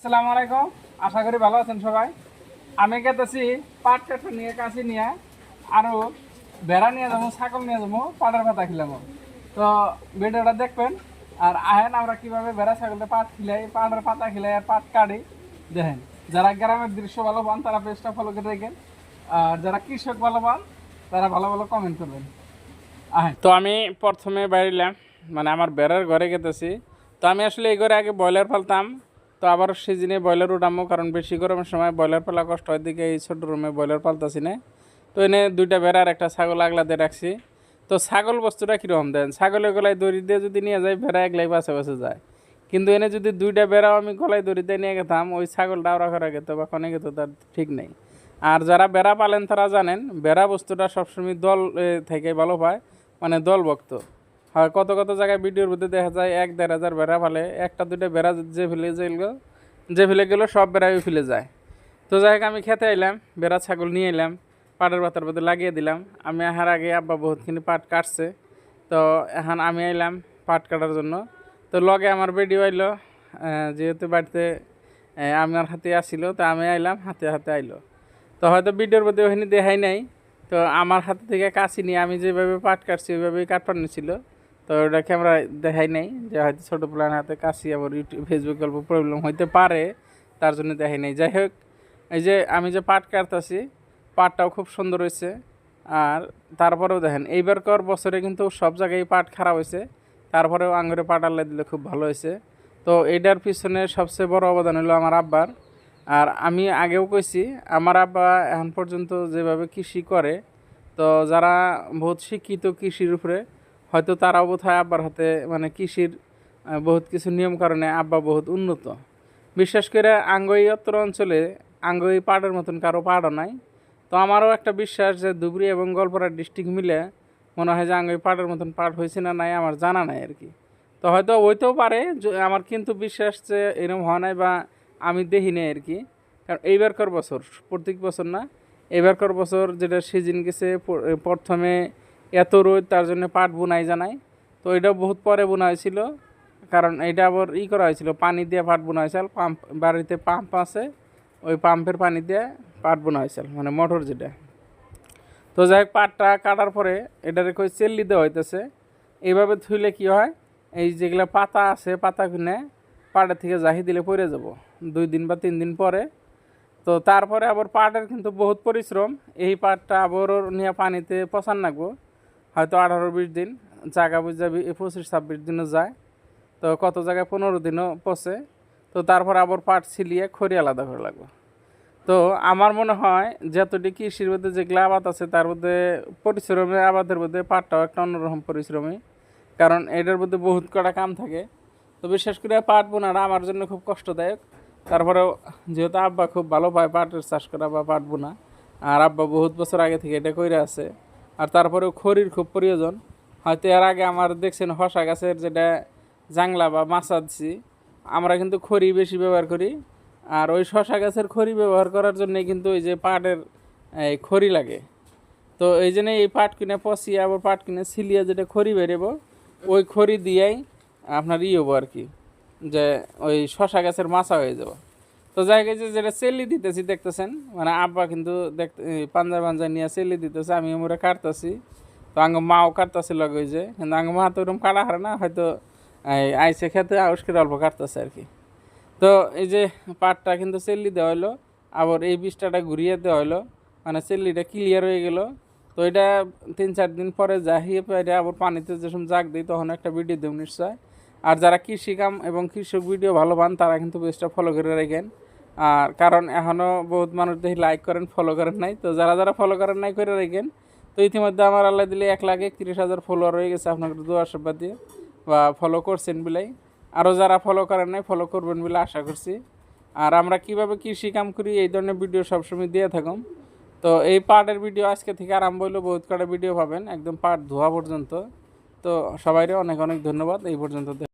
আসসালামু আলাইকুম। আশা করি ভালো আছেন সবাই। আমি গেতেছি পাট কাঠা নিয়ে কাশি নিয়ে আরও বেড়া নিয়ে যাব, ছাগল নিয়ে যাব, পাটের পাতা খিলাবো। তো ভিডিওটা দেখবেন, আর আহেন আমরা কীভাবে বেড়া ছাগলতে পাট খিলাই, পাটের পাতা খিলাই আর পাট কাটি। দেখেন, যারা গ্রামের দৃশ্য ভালো পান তারা পেজটা ফলো করে দেখেন। আর যারা কৃষক ভালো পান তারা ভালো ভালো কমেন্ট করবেন। আহেন। তো আমি প্রথমে বাইরিলাম মানে আমার বেড়ার ঘরে গেতেছি। তো আমি আসলে এই ঘরে আগে ব্রয়লার পালতাম। তো আবার সিজনে ব্রয়লার উঠামো, কারণ বেশি গরমের সময় ব্রয়লার পালা কষ্ট হয়। দিকে এই ছোট রুমে ব্রয়লার পালতাছি না। তো এনে দুইটা বেড়ার, একটা ছাগল আগলা দিয়ে রাখছি। তো ছাগল বস্তুটা কীরকম দেন? ছাগলের গলায় দড়ি দিয়ে যদি নিয়ে যায় বেড়া একলাই বাসে বাসে যায়। কিন্তু এনে যদি দুইটা বেড়াও আমি গলায় দড়ি দিয়ে নিয়ে গেতাম, ওই ছাগলটা ওরা করে গেত বা কনে গেত, তার ঠিক নেই। আর যারা বেড়া পালেন তারা জানেন, বেড়া বস্তুটা সবসময় দল থেকে ভালো পায় মানে দলভক্ত। হয় কত কত জায়গায় ভিডিওর মধ্যে দেখা যায়, এক দেড় হাজার বেড়া ফেলে, একটা, দুইটা বেড়া যে ফেলে যাইল, যে ফেলে গেলো, সব বেড়াই ফেলে যায়। তো যাই হোক, আমি খেতে আইলাম, বেড়া, ছাগল নিয়ে এলাম পাটের পাতার মধ্যে লাগিয়ে দিলাম। আমি আহার আগে আব্বা বহুতখিনি পাট কাটছে, তো এখন আমি আইলাম পাট কাটার জন্য। তো লগে আমার ভিডিও আইলো যেহেতু বাড়িতে আমার হাতে আসিল, তো আমি আইলাম, হাতে হাতে আইলো। তো হয়তো ভিডিওর মধ্যে ওখানে দেখাই নাই, তো আমার হাতে থেকে কাশি নিয়ে আমি যেভাবে পাট কাটছি, ওইভাবেই কাটপানো ছিল তো ওটা ক্যামেরা দেখাই নাই যে হয়তো ছোটো প্ল্যান হাতে কাশি আবার ইউটিউব ফেসবুক অল্প প্রবলেম হইতে পারে, তার জন্য দেখাই নাই। যাই হোক, এই যে আমি যে পাট কাটতেছি, পাটটাও খুব সুন্দর হয়েছে। আর তারপরেও দেখেন এইবারকার বছরে কিন্তু সব জায়গায় পাট খারাপ হয়েছে। তারপরেও আঙুরে পাট আল্লাহ দিলে খুব ভালো হয়েছে। তো এইটার পিছনে সবচেয়ে বড় অবদান হলো আমার আব্বার। আর আমি আগেও কইছি, আমার আব্বা এখন পর্যন্ত যেভাবে কৃষি করে, তো যারা বহুত শিক্ষিত কৃষির উপরে হয়তো তারাও বোধ হয় আব্বার হাতে মানে কৃষির বহুত কিছু নিয়ম কারণে আব্বা বহুত উন্নত। বিশেষ করে আঙ্গই উত্তর অঞ্চলে আঙ্গই পাহাড়ের মতন কারও পাহাড়ও নাই। তো আমারও একটা বিশ্বাস যে ধুবড়ি এবং গল্পরা ডিস্ট্রিক্ট মিলে মনে হয় যে আঙ্গই পাহাড়ের মতন পাহাড় হয়েছে না নাই আমার জানা নাই আর কি। তো হয়তো হইতেও পারে আমার কিন্তু বিশ্বাস যে এরকম হয় নাই বা আমি দেখি নাই আর কি। কারণ এইবারকার বছর, প্রত্যেক বছর না এবারকার বছর যেটা সিজন গেছে প্রথমে এত রোদ, তার জন্য পাট বুনাই জানাই। তো এটা বহুত পরে বোনা হয়েছিল, কারণ এটা আবার ই করা হয়েছিল, পানি দিয়ে পাট বোনা হয়েছিল, পাম্প বাড়িতে পাম্প আছে, ওই পাম্পের পানি দিয়ে পাট বোনা হয়েছিল মানে মোটর যেটা। তো যাই হোক, পাটটা কাটার পরে এটারে কই চেল্লি দেওয়া হইতেছে। এইভাবে ধুইলে কি হয়, এই যেগুলা পাতা আছে, পাতা কিনে পাটের থেকে জাহি দিলে পড়ে যাব, দুই দিন বা তিন দিন পরে। তো তারপরে আবার পাটের কিন্তু বহুত পরিশ্রম, এই পাটটা আবার নিয়ে পানিতে পচান রাখব হয়তো আঠারো বিশ দিন, জায়গা বুঝা পঁচিশ ছাব্বিশ দিনও যায়। তো কত জায়গায় পনেরো দিনও পচে। তো তারপর আবার পাট ছিলিয়ে খড়ি আলাদা করে লাগবে। তো আমার মনে হয় যতটি কৃষির মধ্যে যেগুলো আবাদ আছে, তার মধ্যে পরিশ্রমী, আবাদের মধ্যে পাটটাও একটা অন্যরকম পরিশ্রমী। কারণ এটার মধ্যে বহুত কটা কাম থাকে। তো বিশেষ করে পাট বোনাটা আমার জন্য খুব কষ্টদায়ক। তারপরেও যেহেতু আব্বা খুব ভালো পায় পাটের চাষ করা বা পাট বোনা, আর আব্বা বহুত বছর আগে থেকে এটা কইরা আছে। আর তারপরেও খড়ির খুব প্রয়োজন। হয়তো এর আগে আমার দেখছেন হসা গাছের যেটা জাংলা বা মাছা দিছি, আমরা কিন্তু খড়ি বেশি ব্যবহার করি। আর ওই শশা গাছের খড়ি ব্যবহার করার জন্যে কিন্তু ওই যে পাটের, এই খড়ি লাগে। তো এই জন্য এই পাট কিনে পচিয়ে আবার পাট কিনে ছিলিয়ে যেটা খড়ি বেরোবো, ওই খড়ি দিয়েই আপনার ই হব আর কি, যে ওই শশা গাছের মাছা হয়ে যাব। তো হোক যে যেটা চেল্লি দিতেছি, দেখতেছেন? মানে আব্বা কিন্তু দেখতে পাঞ্জা পাঞ্জা নিয়ে চেল্লি দিতেছে, আমি মোরে কাটতেছি। তো আঙ্গ মাও কাটতেছে লগে যে। কিন্তু আঙ্গ মা তো ওরকম কাটা হারে না, হয়তো আইসে খেতে আউসকে অল্প কাটতেছে আর কি তো এই যে পাটটা কিন্তু চেল্লি দেওয়া হলো আবার এই বীজটাটা ঘুরিয়ে দেওয়া হলো মানে চেল্লিটা ক্লিয়ার হয়ে গেল। তো এটা তিন চার দিন পরে জাহিয়ে পেরে আবার পানিতে যখন জাগ দিই, তখন একটা ভিডিও দেব নিশ্চয়। আর যারা কৃষি কাম এবং কৃষক ভিডিও ভালো পান, তারা কিন্তু পেজটা ফলো করে রাখেন। আর কারণ এখনও বহুত মানুষ দেখি লাইক করেন ফলো করেন নাই। তো যারা যারা ফলো করেন নাই করে রাখেন। তো ইতিমধ্যে আমার আল্লাহ দিলে এক লাখ একত্রিশ হাজার ফলোয়ার হয়ে গেছে আপনার দু আশীর্বাদ দিয়ে। বা ফলো করছেন বিলাই। আরও যারা ফলো করেন নাই ফলো করবেন বলে আশা করছি। আর আমরা কীভাবে কৃষি কাম করি, এই ধরনের ভিডিও সবসময় দিয়ে থাকুন। তো এই পার্টের ভিডিও আজকে থেকে আরম্ভ হইল, বহুত কটা ভিডিও পাবেন, একদম পার্ট ধোয়া পর্যন্ত। তো সবাইরে অনেক অনেক ধন্যবাদ, এই পর্যন্ত।